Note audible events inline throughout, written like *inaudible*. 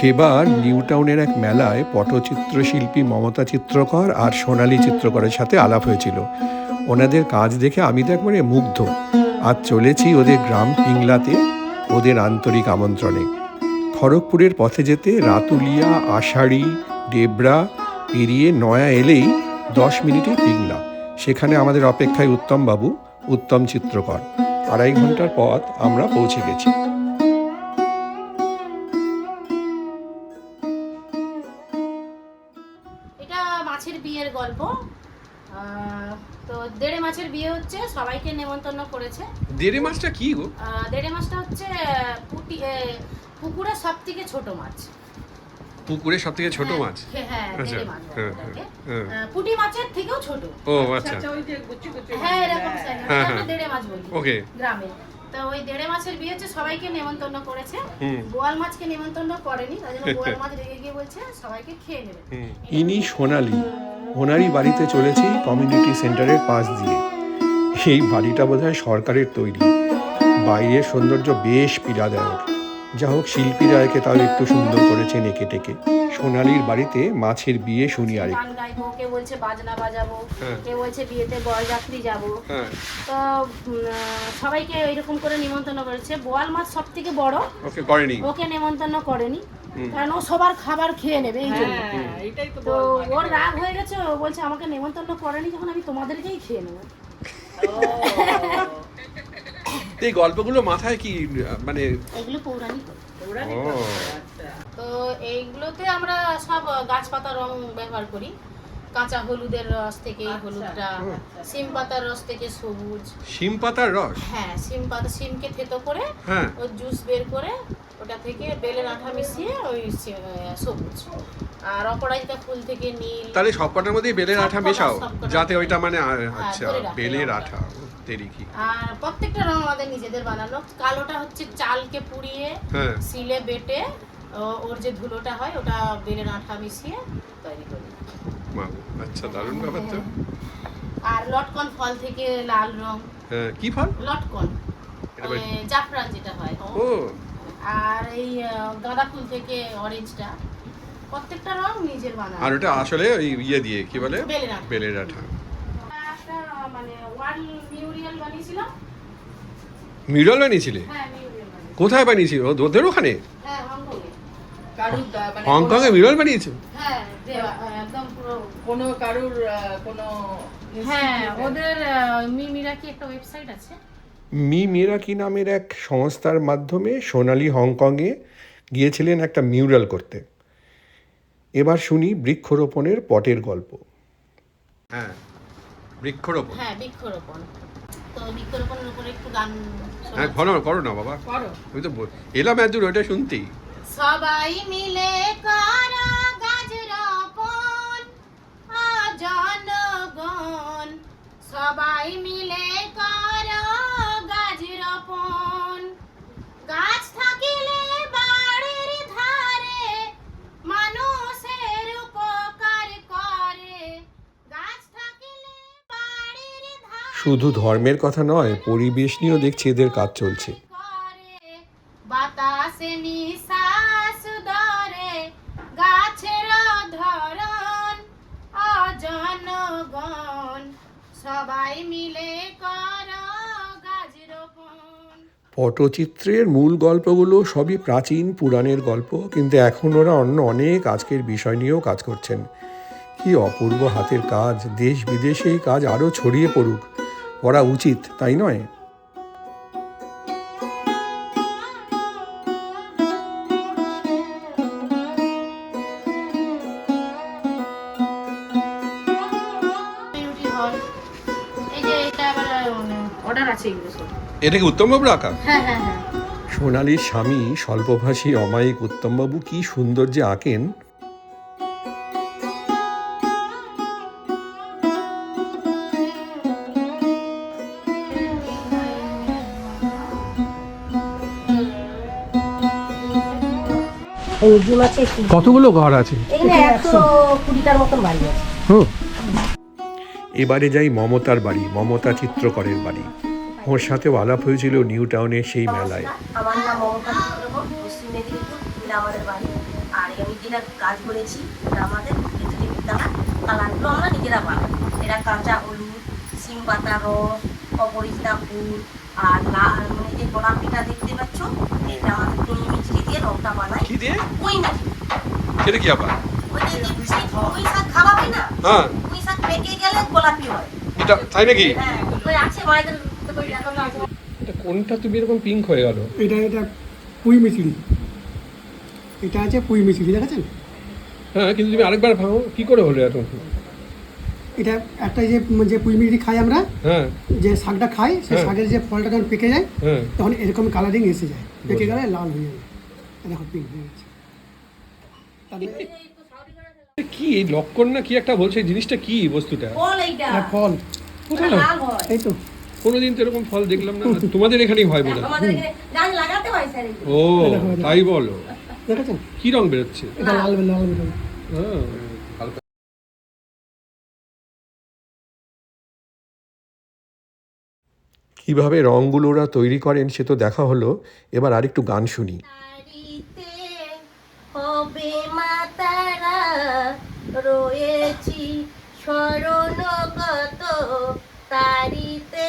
সেবার নিউ টাউনের এক মেলায় পটচিত্র শিল্পী মমতা চিত্রকর আর সোনালী চিত্রকরের সাথে আলাপ হয়েছিল। ওনাদের কাজ দেখে আমি তো একবারে মুগ্ধ। আজ চলেছি ওদের গ্রাম পিংলাতে, ওদের আন্তরিক আমন্ত্রণে। খড়গপুরের পথে যেতে রাতুলিয়া, আষাঢ়ি, ডেবরা পেরিয়ে নয়া এলেই দশ মিনিটে পিংলা। সেখানে আমাদের অপেক্ষায় উত্তমবাবু, উত্তম চিত্রকর। আড়াই ঘণ্টার পথ আমরা পৌঁছে গেছি। মাছের বিয়ের গল্প। তো দেড়ে মাছের বিয়ে হচ্ছে সবাইকে নেমন্তন্ন করেছে। দেড়ে মাছটা কি গো? দেড়ে মাছটা হচ্ছে পুটি আহ, পুকুরের সব থেকে ছোট মাছ। পুকুরে সব থেকে ছোট হ্যাঁ, মাছ? হ্যাঁ আচ্ছা, দেড়ে মাছ বলে হ্যাঁ। আহ, পুঁটি মাছের থেকেও ছোট। ও আচ্ছা। হ্যাঁ এরকম size। হ্যাঁ, হ্যাঁ। দেড়ে মাছ বলি ওকে গ্রামে। তো ওই দেড়ে মাছের বিয়ে হচ্ছে সবাইকে নেমন্তন্ন করেছে। বোয়াল মাছকে নেমন্তন্ন করেনি তাই জন্য বোয়াল *laughs* মাছ রেগে গিয়ে বলছে সবাইকে খেয়ে নেবে। ইনি সোনালি ওনারই বাড়িতে চলেছি কমিউনিটি সেন্টারের পাশ দিয়ে। এই বাড়িটা বোধহয় সরকারের তৈরি। বাইরের সৌন্দর্য বেশ পীড়াদায়ক। যা হোক শিল্পীরা একে তাও একটু সুন্দর করেছেন একে টেকে। সোনালির বাড়িতে মাছের বিয়ে শুনি আরেক। গান গাইবো কে বলছে বাজনা বাজাবো হ্যাঁ। কে বলছে বিয়েতে বরযাত্রী যাব। হ্যাঁ। তো সবাইকে ওইরকম করে নিমন্ত্রণ করেছে। বোয়াল মাছ সব থেকে বড়। ওকে করেনি? ওকে নিমন্ত্রণ করেনি। কারণ ও সবার খাবার খেয়ে নেবে এই জন্য। তো ওর রাগ হয়ে গেছে ও বলছে আমাকে নিমন্ত্রণ করেনি যখন আমি তোমাদেরকেই খেয়ে নেব। এই গল্পগুলো মাথায় কি মানে এগুলো পৌরাণিক। ও তো এইগুলোতে আমরা সব গাছপাতা রং ব্যবহার করি। কাঁচা হলুদের রস থেকে হলুদটা সিম পাতার রস থেকে সবুজ। শিম পাতার রস? হ্যাঁ সিম পাতা সিমকে থেতো করে হ্যাঁ। ওই জুস বের করে ওটা থেকে বেলের আঠা মিশিয়ে ওই সবুজ। আর অপরাজিতা ফুল থেকে নীল। তাহলে সব কটার মধ্যেই বেলের আঠা মেশাও? যাতে ওইটা মানে হ্যাঁ, আচ্ছা বেলের। আঠা তেরি কি। আর প্রত্যেকটা রং আমাদের নিজেদের বানানো। কালোটা হচ্ছে চালকে পুড়িয়ে হ্যাঁ। সিলে বেটে ও- ওর যে ধুলোটা হয় ওটা বেলের আঠা মিশিয়ে তৈরি করি। আচ্ছা দারুণ ব্যাপার তো। আর লটকন ফল থেকে লাল রং। হ্যাঁ কি ফল? লটকন। জাফরান যেটা হয়। ও। আর এই গাঁদা ফুল থেকে অরেঞ্জটা। প্রত্যেকটা রং নিজের বানানো। আর ওটা আসলে ওই ইয়ে দিয়ে কি বলে? বেলের আঠা। মানে ওয়াল মিউরিয়াল বানিয়েছিলাম। মিউরাল বানিয়েছিলে? হ্যাঁ মিউরিয়াল কোথায় বানিয়েছিল? ওদের ওখানে। হ্যাঁ কারুর মানে হংকং এ মিউরাল বানিয়েছে? হ্যাঁ একদম পুরো কোনো কারুর কোনো হ্যাঁ ওদের মিমিরা কি একটা ওয়েবসাইট আছে। মি মেরাকি নামের এক সংস্থার মাধ্যমে সোনালি হংকংয়ে গিয়েছিলেন একটা মিউরাল করতে। এবার শুনি বৃক্ষরোপণের পটের গল্প। হ্যাঁ বৃক্ষরোপণ। হ্যাঁ বৃক্ষরোপণ। তো বৃক্ষরোপণের উপরে একটু গান হ্যাঁ করো করো না বাবা। করো। আমি তো এলাম এত দূর ওটা শুনতেই। সবাই মিলে করা গাছ রোপণ জনগণ সবাই মিলে করা গাছ রোপণ গাছ থাকিলে বাড়ির ধারে মানুষের উপকার করে। গাছ থাকিলে বাড়ির ধারে শুধু ধর্মের কথা নয় পরিবেশ নিয়েও দেখছি এদের কাজ চলছে। বাতাসে ধরে ধরন অজনগণ, সবাই মিলে পটচিত্রের মূল গল্পগুলো সবই প্রাচীন পুরাণের গল্প, কিন্তু এখন ওরা অন্য অনেক আজকের বিষয় নিয়েও কাজ করছেন। কি অপূর্ব হাতের কাজ, দেশ বিদেশে কাজ আরও ছড়িয়ে পড়ুক, পড়া উচিত, তাই নয়? অর্ডার এগুলো সব এটা কি উত্তমবাবুর আঁকা? হ্যাঁ হ্যাঁ হ্যাঁ। সোনালির স্বামী স্বল্পভাষী অমায়িক উত্তমবাবু কি সুন্দর যে আঁকেন? আছে কতগুলো ঘর আছে? এখানে একশো কুড়িটার মতন বাড়ি আছে। হুম। এবারে যাই মমতার বাড়ি মমতা চিত্রকরের বাড়ি। ওর সাথেও আলাপ হয়েছিল নিউ টাউনের সেই মেলায়। আমার নাম মমতা পশ্চিম মেদিনীপুর আমাদের বাড়ি। আর আমি যেটা কাজ করেছি এটা আমাদের কালারগুলো আমরা নিজেরা বানাই। এটা কাঁচা হলুদ সিম পাতা রস অপরিচিতা ফুল আর লাল মানে যে গোলাপিটা দেখতে পাচ্ছ? এটা আমাদের কুই মিষ্টি দিয়ে রংটা বানাই। কি দিয়ে? কুই সেটা কি আবার? হয় না? হ্যাঁ। পেকে গেলে গোলাপি হয়। এটা তাই নাকি? হ্যাঁ আছে মায়েদের এটা কোনটা তুমি এরকম পিঙ্ক হয়ে গেল? এটা এটা পুঁই মিচড়ি এটা আছে পুঁই মিচড়ি দেখেছেন হ্যাঁ কিন্তু তুমি আরেকবার ভাঙো কি করে হলো এত? এটা একটা যে যে পুঁই মিচড়ি খাই আমরা হ্যাঁ। যে শাকটা খাই সেই হ্যাঁ। শাকের যে ফলটা যখন পেকে যায় হ্যাঁ। তখন এরকম কালারিং এসে যায়। পেকে গেলে লাল হয়ে এই দেখো পিঙ্ক হয়ে গেছে। কি এই লক্ষণ না কি একটা বলছে? জিনিসটা কি বস্তুটা? ফল এইটা। ফল। কোথায় হয় এই তো। কোনোদিন তো এরকম ফল দেখলাম না। তোমাদের এখানেই হয় বোধ আমাদের এখানে গাছ লাগাতে হয় স্যার ও তাই বলো। দেখেছেন? কি রং বেরোচ্ছে? এটা লাল লাল হ্যাঁ। কীভাবে রঙগুলো ওরা তৈরি করেন সে তো দেখা হলো। এবার আরেকটু গান শুনি। তারিতে হবে মাতারা রয়েছি তারিতে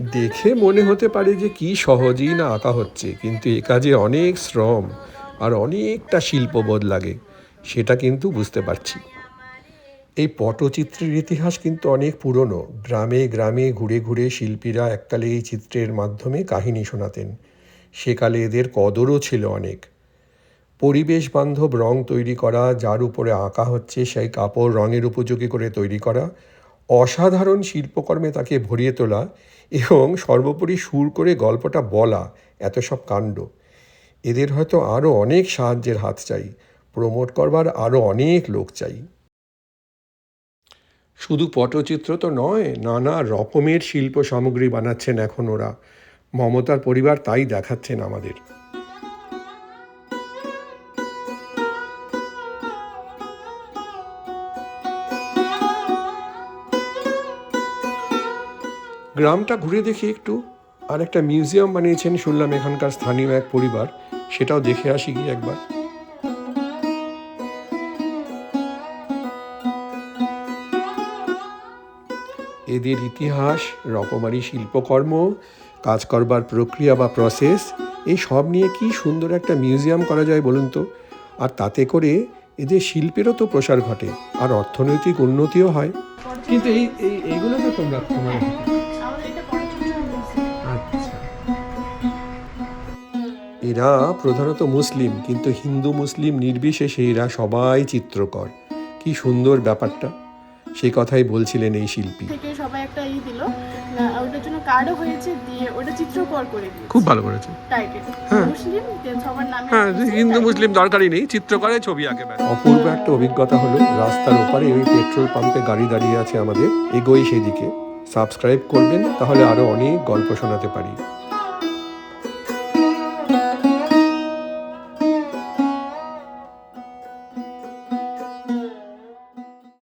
দেখে মনে হতে পারে যে কি সহজেই না আঁকা হচ্ছে, কিন্তু এ কাজে অনেক শ্রম আর অনেকটা শিল্পবোধ লাগে, সেটা কিন্তু বুঝতে পারছি। এই পটচিত্রের ইতিহাস কিন্তু অনেক পুরনো। গ্রামে গ্রামে ঘুরে ঘুরে শিল্পীরা এককালে এই চিত্রের মাধ্যমে কাহিনী শোনাতেন। সেকালে এদের কদরও ছিল অনেক। পরিবেশ বান্ধব রং তৈরি করা, যার উপরে আঁকা হচ্ছে সেই কাপড় রঙের উপযোগী করে তৈরি করা অসাধারণ শিল্পকর্মে তাকে ভরিয়ে তোলা এবং সর্বোপরি সুর করে গল্পটা বলা এত সব কাণ্ড। এদের হয়তো আরও অনেক সাহায্যের হাত চাই, প্রমোট করবার আরও অনেক লোক চাই। শুধু পটচিত্র তো নয়, নানা রকমের শিল্প সামগ্রী বানাচ্ছেন এখন ওরা। মমতার পরিবার তাই দেখাচ্ছেন আমাদের। গ্রামটা ঘুরে দেখি একটু। আর একটা মিউজিয়াম বানিয়েছেন শুনলাম এখানকার স্থানীয় এক পরিবার। সেটাও দেখে আসি গিয়ে একবার। এদের ইতিহাস, রকমারি শিল্পকর্ম, কাজ করবার প্রক্রিয়া বা প্রসেস এই সব নিয়ে কি সুন্দর একটা মিউজিয়াম করা যায় বলুন তো? আর তাতে করে এদের শিল্পেরও তো প্রসার ঘটে, আর অর্থনৈতিক উন্নতিও হয়। কিন্তু এই এই এইগুলো তো তোমরা তোমার এরা প্রধানত মুসলিম কিন্তু হিন্দু মুসলিম নির্বিশেষে এরা সবাই চিত্রকর। কি সুন্দর ব্যাপারটা। সেই কথাই বলছিলেন এই শিল্পী। থেকে সবাই একটা ই দিল ওটার জন্য কার্ডও হয়েছে দিয়ে ওটা চিত্রকর করে দিয়েছে। খুব ভালো করেছে। টাইটেল হ্যাঁ। মুসলিম সবার নামে হ্যাঁ হিন্দু মুসলিম দরকারই নেই চিত্র করে ছবি আঁকে অপূর্ব একটা অভিজ্ঞতা হলো রাস্তার ওপারে ওই পেট্রোল পাম্পে গাড়ি দাঁড়িয়ে আছে আমাদের এগোই সেদিকে। সাবস্ক্রাইব করবেন তাহলে আরও অনেক গল্প শোনাতে পারি।